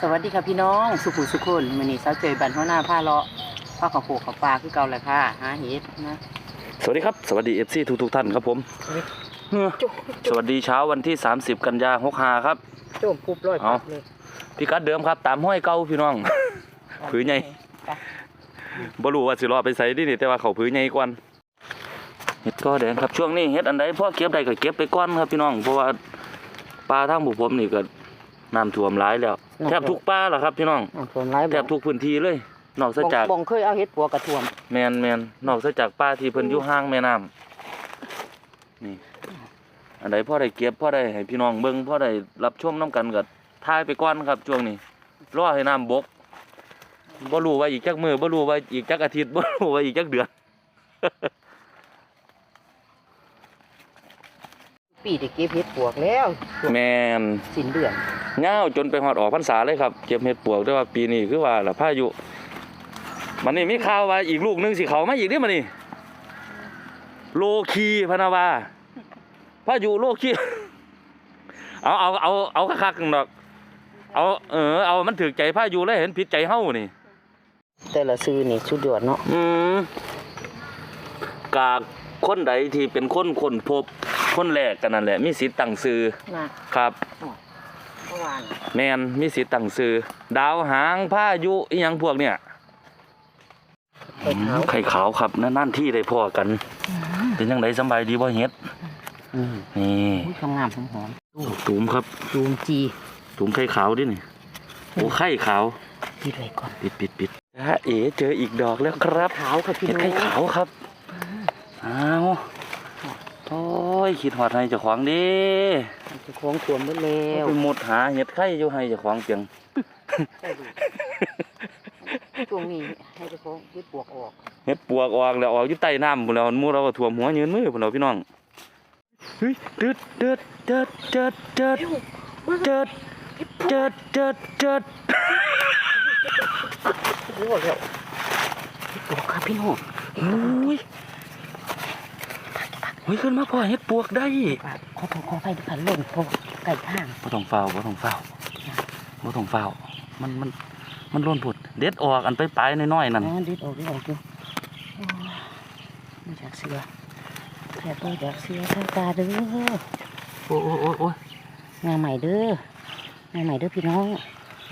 สวัสดีค่ะพี่น้องสุขุสุขุนมื้อนี้สาวเจยบันหัวหน้าผ้าเลาะผ้าขาวโพกขาวปลาคือเก่าแหละค่ะหาเห็ดนะสวัสดีครับ สวัสดีเอฟซีทุกทุกๆท่านครับผมเฮ้อสวัสดีเช้าวันที่ 30 กันยาหกหาครับ โจมปุ๊บร้อยเอา ปั๊บเลยพี่กัดเดิมครับ ตามห้อยเก่าพี่น้อง ผือใหญ่บ่รู้ว่าสิรอไปใส่ดินี่แต่ว่าเขาผือใหญ่กว่าเฮ็ดก็แดงครับช่วงนี้เฮ็ดอันใดพ่อเก็บได้ก็เก็บไปก่อนครับพี่น้อง เพราะว่าปลาทางบุผมนี่ก็น้ำท่วมหลายแล้ว แทบทุกปลาแล้วครับพี่น้องอ่าส่วนร้ายแทบทุกพื้นที่เลย นอกจากบ่งเคยเอาเห็ดปัวกระท่วมแมนแมนนอกจากป้าที่เพิ่นอยู่ห้างแม่น้ำนี่อันใดพ่อได้เก็บพ่อได้ให้พี่น้องเบิ่งพ่อได้รับชมน้กันก็ทายไปก่อนครับช่วงนี้รอให้น้ำบกบ่รู้ว่าอีกจักมือบ่รู้ว่าอีกจักอาทิตย์บ่รู้ว่าอีกจักเดือน ปีได้เก็บเห็ดปวกแล้วแมนสิ้นเดือนเงาวจนไปฮอดออกพรรษาเลยครับเก็บเห็ดปวกแต่ว่าปีนี้คือว่าล่ะพายุมันนี่มีข่าวว่าอีกลูกหนึงสิเขามาอีกเด้มันนี่โลคีพะนาวาพายุโลคีเอาเอาเอาเอาคักๆดอกเอาเออเอามันถือใจพายุเลยเห็นผิดใจเฮานี่ แต่ละซื้อนี่สุดยอดเนาะอืมกากคนใดที่เป็นคนคนพบ คนแรกกันนั่นแหละมีสิทธิ์ตั้งชื่อนะครับเมื่อวานแมนมีสิทธิ์ตั้งชื่อดาวหางพายุอีหยังพวกเนี่ยไข่ขาวไข่ขาวครับนั่นๆที่ได้พ่อกัน เป็นยังไงสำบายดีบ่เฮ็ดอืมนี่อุ้ยงามๆหอมตูมครับๆจูมจีตูมไข่ขาวดินี่โอ้ไข่ขาวปิดไว้ก่อนปิดปิดปิดฮะเอ๋เจออีกดอกแล้วครับขาวค่ะพี่เห็ดน้องไข่ขาวครับอ้าว โอ้ยคิดหอดให้เจ้าของดิจะโค้งท่วมหมดแล้วไปหมดหาเห็ดไข่อยู่ให้เจ้าของเพียงช่วงนี้ให้เจะโค้งเห็ดปวกออกเห็ดปวกออกแล้วออกอยู่ใต้น้ำพุ่นแล้วหมู่เราก็ท่วมหัวยืนมือพุ่นแล้วพี่น้องเฮ้ยเดิดเดิดเดิดเดิดเดิดเดิดเดิดเดิดเดิดโอ้โหแล้วเห็ดปวกค่ะพี่น้องโอ้ย เฮ้ยขึ้นมาพ่อเห็ดปวกได้ฝากขอโทษขอไปด้วยค่ะหล่นเพราะไก่ทางบ่ต้องเฝ้าบ่ต้องเฝ้าบ่ต้องเฝ้า มันมันมันล้นผุดเด็ดออกอันไปปลายๆน้อยๆนั่นอ๋อดิดออกดิดออกอยู่โอ้ยมาจากเสือแค่ตัวจากเสือทางตาเด้อโอ้โอ้โอ้โอ้ยงานใหม่เด้องานใหม่เด้อพี่น้อง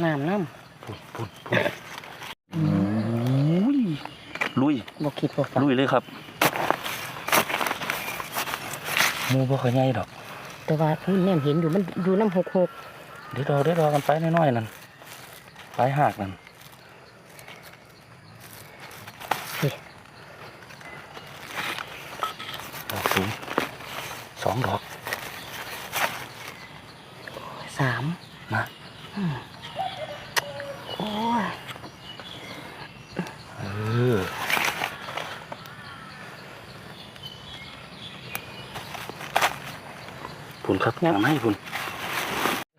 น้ำน้พุ่นพุ่นพุ่นโอ้ยลุยำบ่คิดบ่ฝันลุยเลยครับห มูบ่ค่อยใหญ่ดอก แต่ว่าพื้นเนี่ยเห็นอยู่มันอยู่น้ำหกหกเด็ดออกเด็ดออกกันไปน้อยๆนั่นปลายหากนั่นดอกสูงสองดอกสามนะโอ้ยเออ พุ่นครับทำให้พุ่น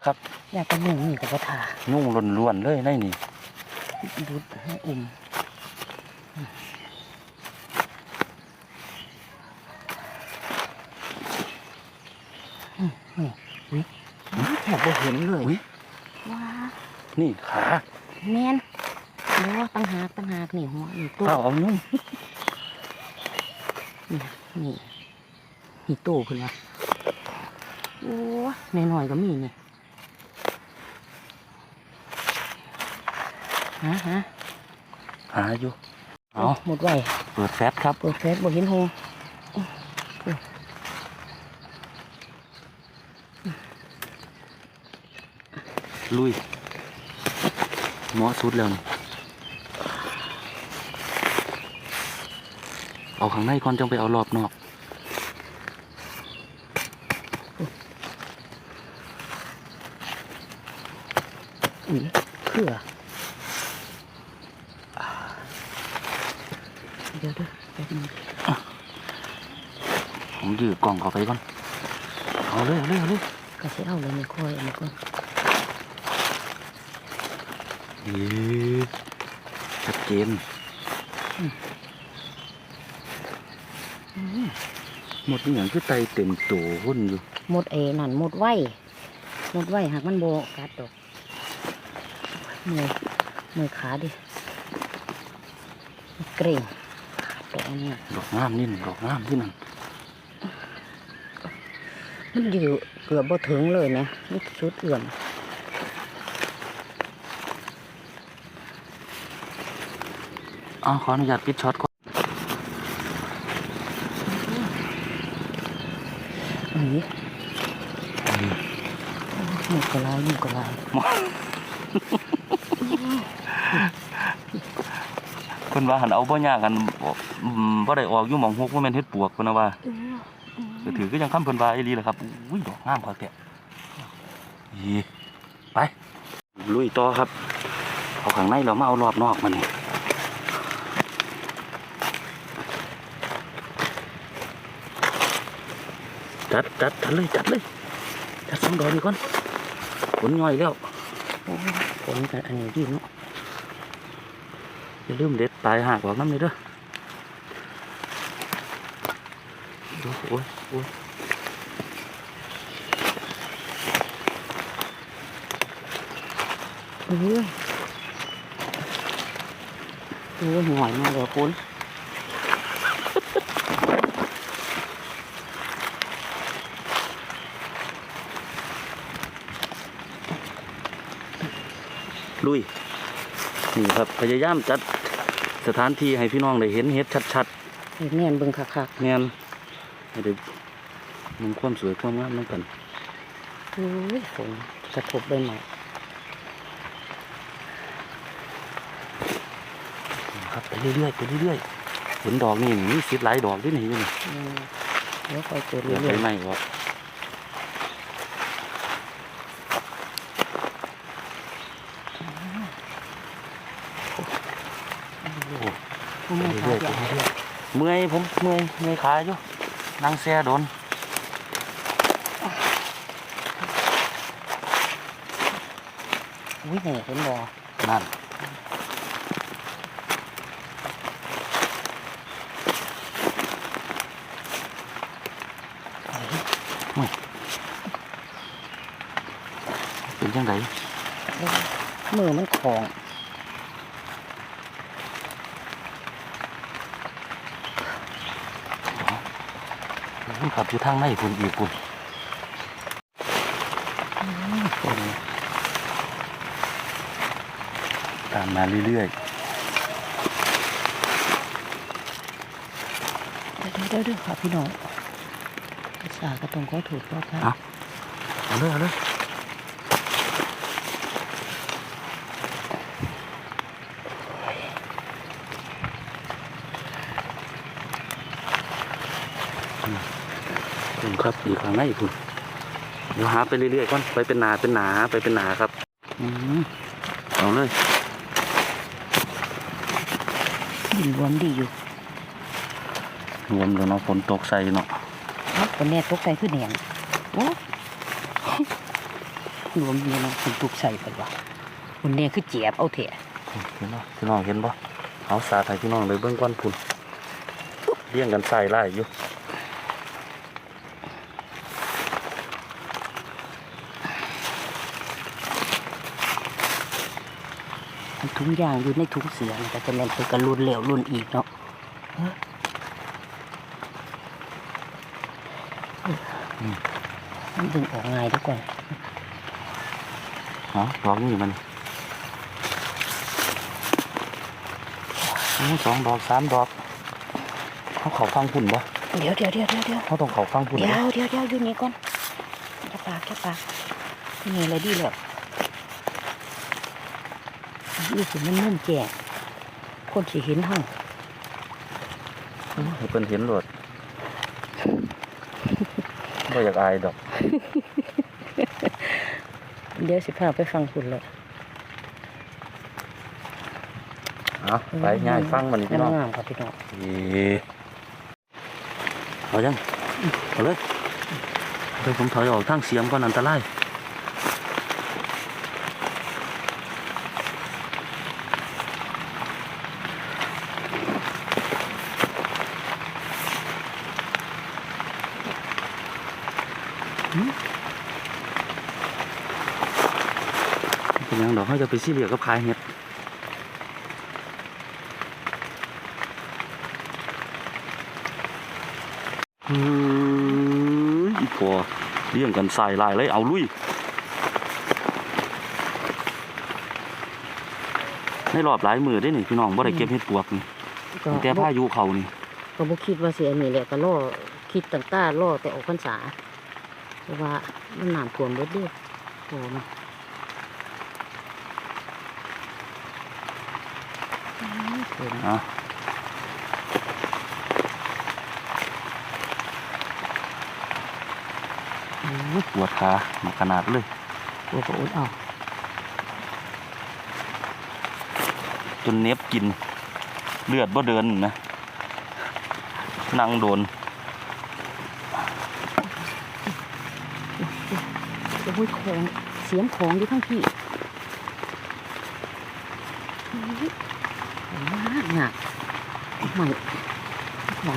ครับอยากจะนุ่งนี่กับว่าทายุ่งล้วนๆเลยในนี่ดูดให้อุ่มอืมนี่อุ้ยแทบบ่เห็นเลยอุ้ยว้านี่ขาแมนโอ้ตั้งหากตั้งหากนี่หัวนี่ตัวเป้าเอายุ่งนี่นี่นี่โตขึ้นมา โอ้หน่อยๆก็มีนี่ฮะฮะหาอยู่เอาหมดไวเปิดแฟตครับ เปิดเฟซบ่เห็นหงลุยหมอสุดแล้วนี่เอาข้างในก่อนจังไปเอารอบนอก อุ้ยเขื่อเดี๋ยวเด้อแป๊บนึงผมยืดกล่องเข้าไปก่อน เอาเลยเอาเลยเอาเลยก็สิเอาเลยไม่ค่อยเอามาก่อนยืดชัดเจนหมดนี่อย่างคือไตเต็มตัวหุ่นอยู่ หมดเอนั่นหมดไวหมดไวหากมันโบกัดดอก เมื่อยเมื่อยขาดิเกร็งขาดอกเนี่ยดอกงามนี่น่ะดอกงามที่นั่นมันอยู่เกือบบ่ถึงเลยนะนี่สุดเอื่อมอ้าวขออนุญาตปิดช็อตก่อนอันนี้หมูกระลายหมูกระลาย พิ่นว่าหันเอาบ่ยากกันบ่อืมบ่ได้ออกอยู่หม่องฮกบ่แม่นเฮ็ดปวกเพิ่นน่ะว่าก็ถือก็ยังคำเพิ่นว่าอีหลีแหละครับอุ้ยดอกงามคักแท้อีไป ลุยต่อครับเอาข้างในแล้วมาเอารอบนอกมานี่จัดจัดจัดเลยจัดเลยจัดสองดอกนี่ก่อนผลย่อยแล้วโอ้ยผลกันอันนี้ดีเนาะอย่าลืมเด็ด ปลายหากออกน้ำนี่เด้อโอ้ยโอ้ยโอ้ยโอ้ยหอยมากเลยคุณลุย นี่ครับ พยายามจัด สถานที่ให้พี่น้องได้เห็นเห็ดชัดเห็นแน่นเบิ่งคักๆเนียนให้ได้มันความสวยความงามน้ำกันๆโอ้ยฝนกระทบใบไม้ครับไปเรื่อยๆไปเรื่อยๆเห็นดอกนี่มีสิบหลายดอกด้วยนี่อยู่นี่อืมเดี๋ยวคอยเกิดเดี๋ยวเรื่ไปอยไหม้ออ กโอ้ๆผู้แม่ไปขาเรื่อยเมื่อยผมเมื่อยเมื่อยขาอยู่นั่งแซ่โดนอุ้ยหน่เห็นบ่นั่นเป็นจังไดมือมันของ มันขับอยู่ทางในคุณอีกคุณฝนตามมาเรื่อยเดี๋ยวเดี๋ยวเดี๋ยวค่ะพี่น้องภาษาก็ต้องขอถูกก็ค่ะๆเอาเลยเอาเลย คุณครับอยู่ข้างในคุณเดี๋ยวหาไปเรื่อยๆก่อนไปเป็นหนาเป็นหนาไปเป็นหนาครับอืมเอาเลยดินรวมดีอยู่รวมแล้วเนาะฝนตกใส่เนาะเอ้าคนแน่ตกใจขึ้นแหงโอ้รวมดีเนาะคนตกใส่ไปว่ะคนแน่คือเจ็บเอาเถอะเห็นบ่พี่น้องเห็นบ่เอาสาไทยพี่น้องเลยเบื้องก้อนพุ่นเลี้ยงกันใส่ไล่อยู่ อันถุ งยางอยู่ในถุงเสือนะแต่จะแม่นเพิ่นก็รุ่นเหลวรุ่นอีกเนาะเอ้ออืมมันดึงออกง่ายดีกว่าฮะดอกนี่มันโอ้สองดอกสามดอกเขาเขาฟังพุ่นบ่เดี๋ยวเดี๋ยวเดี๋ยวเดี๋ยวเดี๋ยวเขาต้องเขาฟังพุ่นเดี๋ยบ่วเดี๋ยวเดี๋ยวอยู่นี่ก่อนแค่ปากแค่ปากนี่อะไรดีเลย นี่สิมันนุ่มแก่คนสิเห็นห้องให้เพิ่นเห็นโลดบ่อยากอายดอก เดี๋ยวสิพาไปฟังคุณเลยเอาไปง่ายฟังมันนี่พี่น้องงามๆครับพี่น้องเอ๊ะเอายังเอาเลยเดี๋ยวผมถอยออกทางเสียงก่อนอันตราย เป็นยังยังดอกเขาจะไปซีเรียสกับขายเห็ดอืมอีพอเลี้ยงกันใส่ลายเลยเอาลุยในรอบหลายมือได้นี่พี่น้องบ่ได้เก็บเห็ดปวกนี่ก็ตั้งแต่พายุเขานี่ก็บ่คิดว่าสิอันนี้แหละก็รอคิดตั้งแต่รอแต่ออกพรรษาเพราะว่ามันน้ำท่วมเบิดเด้อโอ้มาอืมเห็ นอะปวดขามาขนาดเลยโอ้โหเอาจนเน็บกิน เลือดบ่เดินนะ นั่งโดนโอ้ยของเสียงของอยู่ทั้งที่มากหนัก ใหม่ใหม่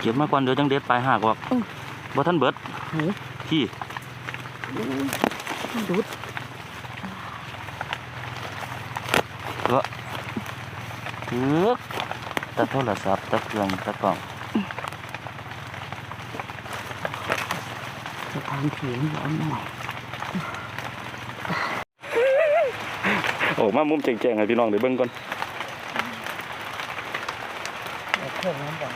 เก็บมาก่อนเดี๋ยวจังเด็ดปลายหักออกบ่ท่านเบิดเฮ้ยที่ดูดเออตะโทรศัพท์ตะเครื่องตะกล่องสะพานผีนร้อนหน่อย ออกมามุมแจ้งๆให้พี่น้องได้เบิ่งก่อนเครื่องน้ำบ่อย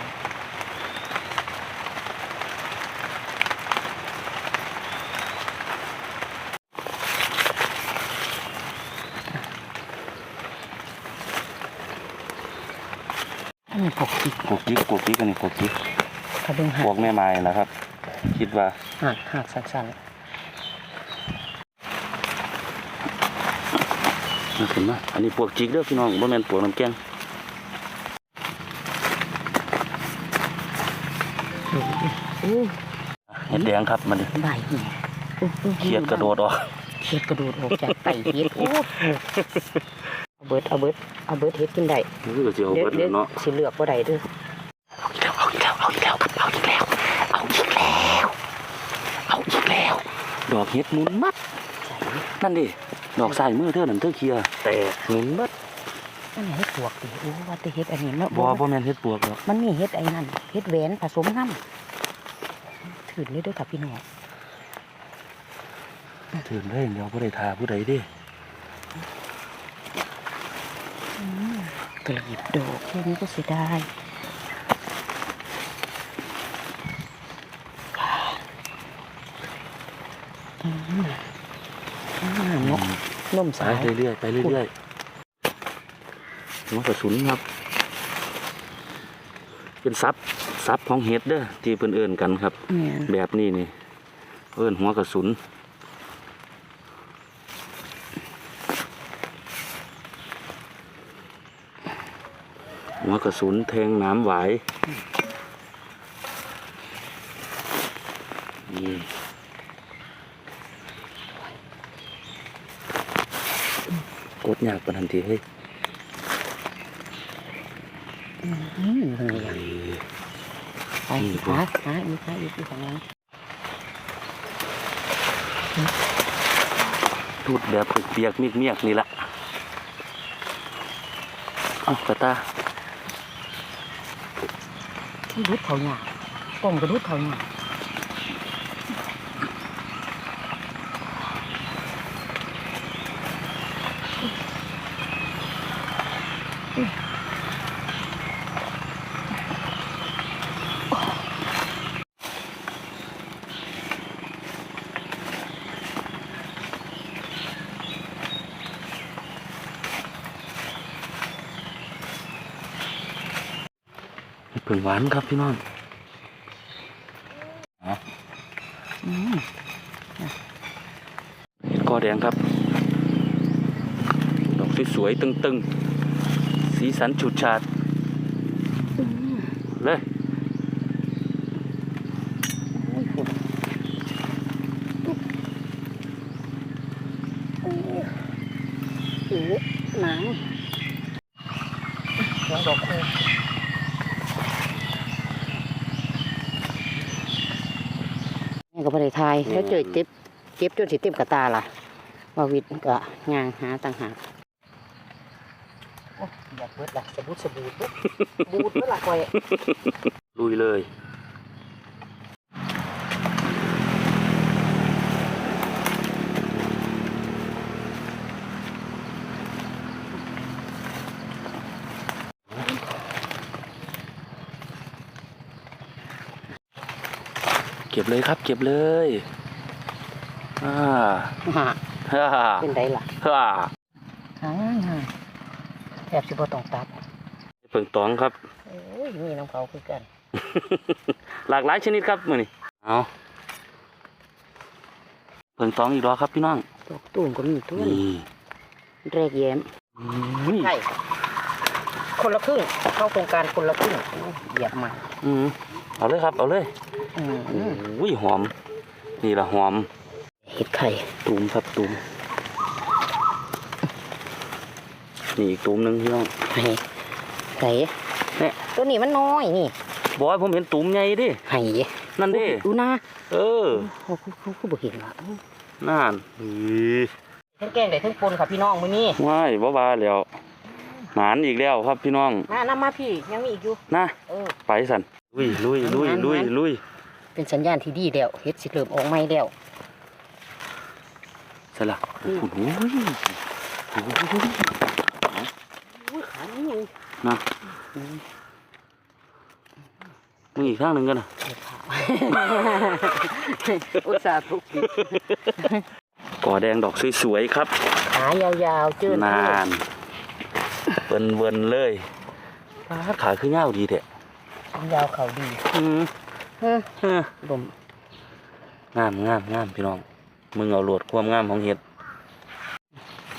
อันนี้ปกติกกจิกกกจิกอันนี้กกจิกกระเบื้งพหัวกกแม่ไม้นะครับ คิดว่าหักหักสั้น นี่ขึ้นมาอันนี้พวกจิกเด้อพี่น้องบ่แม่นพวกน้ำแกงๆดูดิโอ้เห็ดแดงครับมันนี่ใบแหน่โอ้โอ้เครียดกระโดดออกเครียดกระโดดออกจากไตเฮ็ดโอ้เอาเบิดเอาเบิดเอาเบิดเฮ็ดกินได้นี่ก็สิเอาเดี๋ยวเบิดเดี๋ยวเนาะสิเลือกบ่ได้เด้อเอาอีกแล้วเอาอีกแล้วครับเอาอีกแล้วเอาอีกแล้วเอาอีกแล้ว ดอกเห็ดหมุนมัดนั่นดิ ดอกสายมือเธอนั่นเธอเคลียร์แต่หมุนมัดอันนี้เฮ็ดปวกดิโอ้ว่าแต่เฮ็ดอันนี้เนาะบ่บ่แม่นเห็ดปวกหรอกมันมีเฮ็ดไอ้นั่นเฮ็ดแหวนผสมน้ำถือเลยเด้อค่ะพี่น้องถึงเลยเดี๋ยวบ่ได้ทาผู้ใดเด้กลีบดอกแค่นี้ก็เสียดายอืมอ่าน กนมไปสายเรื่อยๆไปเรื่อยๆหัวกระสุนครับ เป็นซับซับของเห็ดเด้อที่เพิ่นเอิ้นกันครับเนี่ยแบบนี้นี่ เอิ้นหัวกระสุนหัวกระสุนแทงน้ำหวายนี่ กดยากปาทันทีเฮ้ยไปหาหาอีกหาอีกอยู่ข้างหลังทูดแบบเปียกๆเมียกๆนี่ละเอากระตารุดเขาหยาบกล่องกระรุดเขาหยา หวานครับพี่น้องอืมเห็ดกอแดงครับ ดอกสวยๆตึงๆ สีสันฉูดฉาดอืมเลยโอ้ยฝนโอ้โหหนังหัวดอกคูนี่ก็ไม่ได้ทาย แล้วเจอเจ็บเจ็บจนสิเต็มกระตาล่ะว่าวิทย์ก็ย่างหาต่างหากโอ้อยากเบิดล่ะสบู่สบู่ปุ๊บบูดเมื่อละคอยลุยเลย ก็บเลยครับ เก็บเลยอ่าหาฮ่าฮ่าเป็นไดล่ะฮ่าหาง่ายหาแอบสิบ่ต้องตัดเปิงตองครับโอ้ยมีน้ำเขาคือกัน หลากหลายชนิดครับมือนี่เอาเปิงตองอีกรอครับพี่น้องดอกตูมก็มีตัวนี้นี่แรกแย้มอุ้ยใช่คนละครึ่งเข้าโครงการคนละครึ่งเหยียบมาอืมเอาเลยครับ เอาเลย อืมอุ้ยหอม นี่ละหอม เห็ดไข่ตูมครับตูมนี่อีกตูมหนึงพี่น้องไห่ไข่เนี่ยตัวนี้มันน้อยนี่บอกให้ผมเห็นตูมใหญ่ดิไห่นั่นดิดูนะเออโอ้โหเขาเขาบ่เห็นว่ะนั่นอุ้ยทั้งแกงได้ทั้งปนค่ะพี่น้องมื้อนี้ว้ายบ่บาแล้วหมานอีกแล้วครับพี่น้องมานำมาพี่ยังมีอีกอยู่นะเออไปสันลุยลุยลุยงั้นลุยงั้นลุย เป็นสัญญาณที่ดีแล้วเฮ็ดสิเริ่มออกใหม่แล้วสละอืโอ้มโหโอ้โหอุ้ยขานี่ยังนะมึงอีกข้างหนึ่งกันนะอุตส่าห์ทุกทีก่อแดงดอกสวยๆครับขายาวๆเจิ้นนานเวินเวินๆเลยฟ้าขาคือเงาวดีแท้ยาวเขาดีอืม เฮ้อเฮ้อลมงามงามงามพี่น้อง มึงเอาโหลดความงามของเห็ด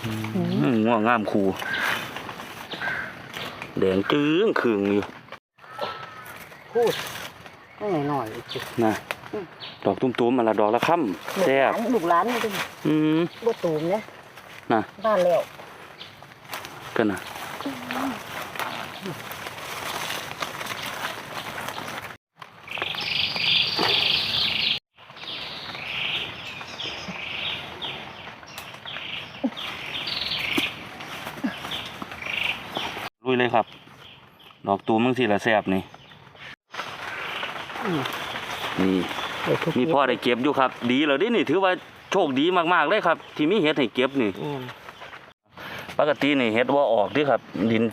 อืมง่วงงามคูแดงจื้งคืงอยู่พูดไม่หน่อยๆอีกทีนะดอกตุ้มๆมาละดอกละค่ำแซ่บลูกหลานนี่เป็นอืมบ่ตูมเนี่ยน่ะบ้านแล้วกันนะ เลยครับ ดอกตูมมึงสิละแซบนี่อืมนี่เดี๋ยวทุกมีพ่อได้เก็บอยู่ครับ ดีแล้วดินี่ ถือว่าโชคดีมากๆเลยครับ ที่มีเห็ดให้เก็บนี่อืมปกตินี่เห็ดว่าออกเดิครับ ดิน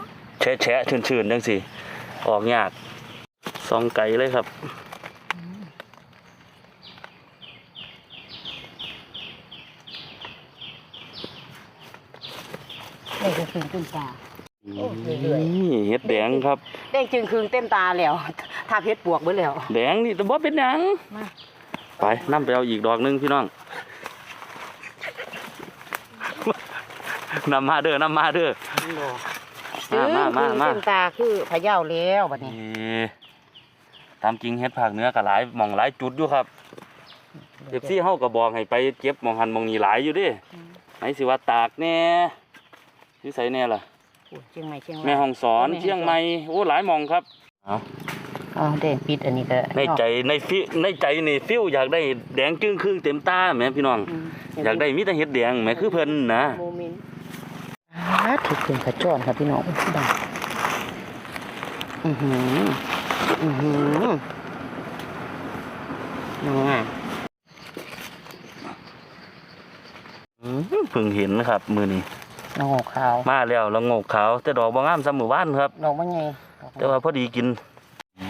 แฉะแฉะๆชื้นๆจังสิออกยากซองไก่เลยครับได้จึงคืนเต็มตา โอ้เรื่อยนี่เห็ดแดงครับได้จึงคืนเต็มตาแล้วถ้าเพชรบวกเบิดแล้ว แดงนี่แต่บ่เป็นหยังมา ไปนํไปเอาอีกดอกหนึงพี่น้องนำมาเด้อนำมาเด้อจึงมามาคืนมา เต็มตาคือพะเยาแล้วบัดนี้เอ่อตามจริงเฮ็ดภาคเหนือก็หลายหม่องหลายจุดอยู่ครับเอฟซีเฮาก็บอกให้ไปเก็บหม่องหันหม่องนี้หลายอยู่เด้ไหนสิว่าตากแน่ที่ไสแน่ล่ะโอ้ย เชียงใหม่เชียงรายแม่ฮ่องสอนแม่ฮ่องสอนเชียงใหม่โอ้หลายหม่องครับอ๋อแดงปิดอันนี้ก็ในใจในฟิในใจนี่ฟิวอยากได้แดงจึ้งครึ่งเต็มตาแหม่พี่น้องมอยากได้มีแต่เฮ็ดแดงแหม่คือเพิ่นนะโมเมนต์อ่าถือขึ้นขจรครับพี่น้องดังอือหืออือหือน้องอะอืมเพิ่งเห็นนะครับมื้อนี้ น้องหัวขาวมาแล้วละโงกขาว แต่ดอกบ่งามซ้ำมื้อวานครับ ดอกว่าไงแต่ว่าพอดีกินอื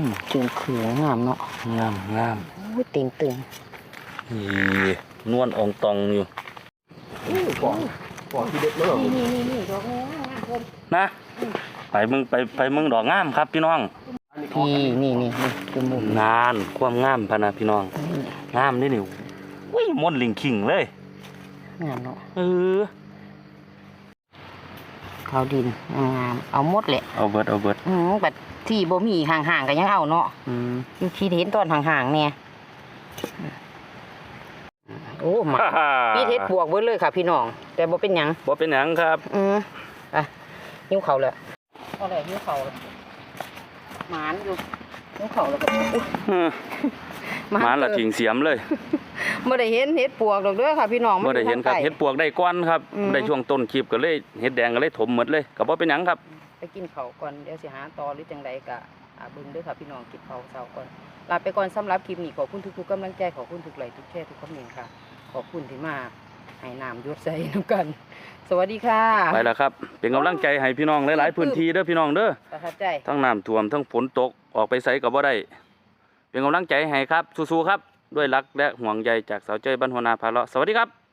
มจึงขืองามเนาะงามงามโอ้ยเต็งตึงนี่นวลอองตองอยู่นี่นี่นี่นี่ดอกนี้งามเพิ่นนะไปมึงไปไปมึงดอกงามครับพี่น้องนี่นี่นี่นี่คือมุมนานความงามพะนะพี่น้องนี่งามนี่นี่อุ้ยมนต์ลิงคิงเลยงามเนาะเออ ขาวดินงามเอาหมดแหละเอาเบิดเอาเบิดอืมบัดที่บ่มีห่างๆก็ยังเอาเนาะอืมอยู่คิดเห็นตอนห่างๆเนี่ยโอ้มาฮ่าฮ่าพี่เทศบวกเบิดเลยค่ะพี่น้อง แต่บ่เป็นหยังบ่เป็นหยังครับ อืมอะยิ้วเขาเลยเอาเลยยิ้วเขาเลยหมานอยู่ยิ้วเขาแล้วก็อุ๊ยอืมมามาละเจอถิงเสียมเลย บ่ได้เห็นเห็ดปวกดอกเด้อค่ะพี่น้องมับ่ได้เห็นครับอยู่ทางใต้เฮ็ดปวกได้ก้อนครับอืมได้ช่วงต้นคลิปก็เลยเฮ็ดแดงก็เลยถมหมดเลยก็บ่เป็นหยังครับ ไปกินข้าวก่อนเดี๋ยวสิหาต่อหรือจังใดก็อ่าเบิ่งเด้อค่ะพี่น้องกินข้าวเช้าก่อนลาไปก่อนสำหรับคลิปนี้ขอบคุณทุกๆกำลังใจขอบคุณทุกไลค์ทุกแชร์ทุกคอมเมนต์ค่ะ ขอบคุณที่มาให้น้ำยศใส่น้ำกัน สวัสดีค่ะไปแล้วครับ เป็นกำลังใจให้พี่น้องหลายๆพื้นที่เด้อพี่น้องเด้อประทับใจ ทั้งน้ำท่วมทั้งฝนตกออกไปไสก็บ่ได้ เป็นกำลังใจให้ครับสู้ๆครับ ด้วยรักและห่วงใยจากสาวเจ้ยบ้านหัวนาพาเลาะสวัสดีครับ